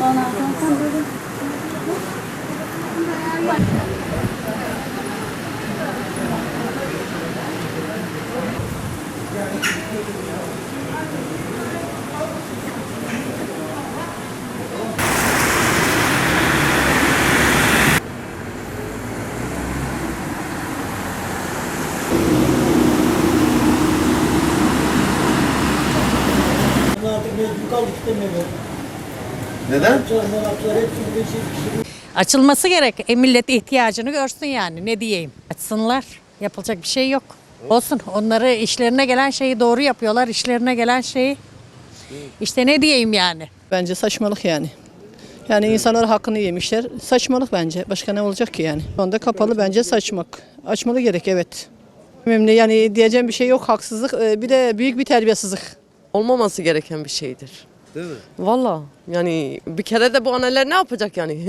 Ondan sonra böyle. Thank you. Kaldık. Neden? Açılması gerek. E, millet ihtiyacını görsün yani. Ne diyeyim? Açsınlar. Yapılacak bir şey yok. Olsun. Onları işlerine gelen şeyi doğru yapıyorlar. İşlerine gelen şeyi. İşte ne diyeyim yani? Bence saçmalık yani. Yani insanlar hakkını yemişler. Saçmalık bence. Başka ne olacak ki yani? Şu anda kapalı bence saçmak. Açmalı gerek evet. Memnun yani diyeceğim bir şey yok. Haksızlık. Ee, Bir de büyük bir terbiyesizlik. Olmaması gereken bir şeydir. Değil mi? Valla yani bir kere de bu anneler ne yapacak yani?